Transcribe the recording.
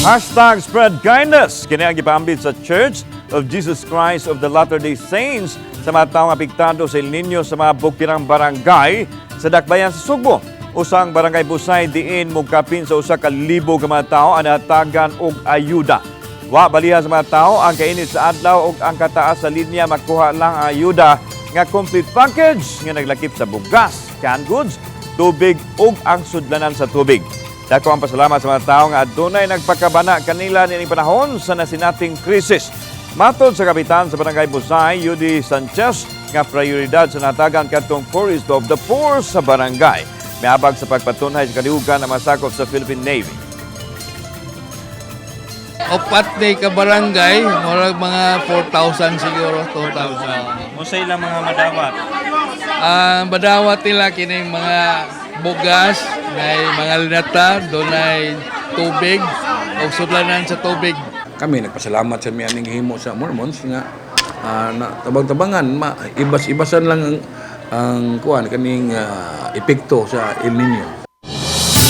Hashtag spread kindness. Kini ang gipaambit sa Church of Jesus Christ of the Latter-day Saints sa mga taong apektado sa El sa mga bukirang barangay sa Dakbayan sa Sugbo. Usang barangay Busay diin mugkapin sa usa ka libo ka mga tao ang natagan og ayuda. Wa baliha sa mga tao ang kainit sa adlaw ug ang kataas sa linya makuha lang ang ayuda nga complete package nga naglakip sa bugas, canned goods, tubig ug ang sudlanan sa tubig. Dako ang pasalamat sa mga tao nga adunay nagpakabana kanila nining panahon sa nasinating krisis. Matod sa kapitan sa Barangay Busay, Yudi Sanchez, nga prioridad sa natagan katong poorest of the poor sa barangay. Miabag sa pagpatunay sa kalihugan na masakop sa Philippine Navy. Opat day ka barangay, murag mga 4,000 siguro, 2,000. Musay lang mga madawat. Ang badawat nila kining mga bugas, may mga linata, doon ay tubig, o sudlanan sa tubig. kami nagpasalamat sa miyaning himo sa Mormons nga ah, na tabang-tabangan ibas-ibasan lang ang ang kuan kaning ah, epekto sa El Nino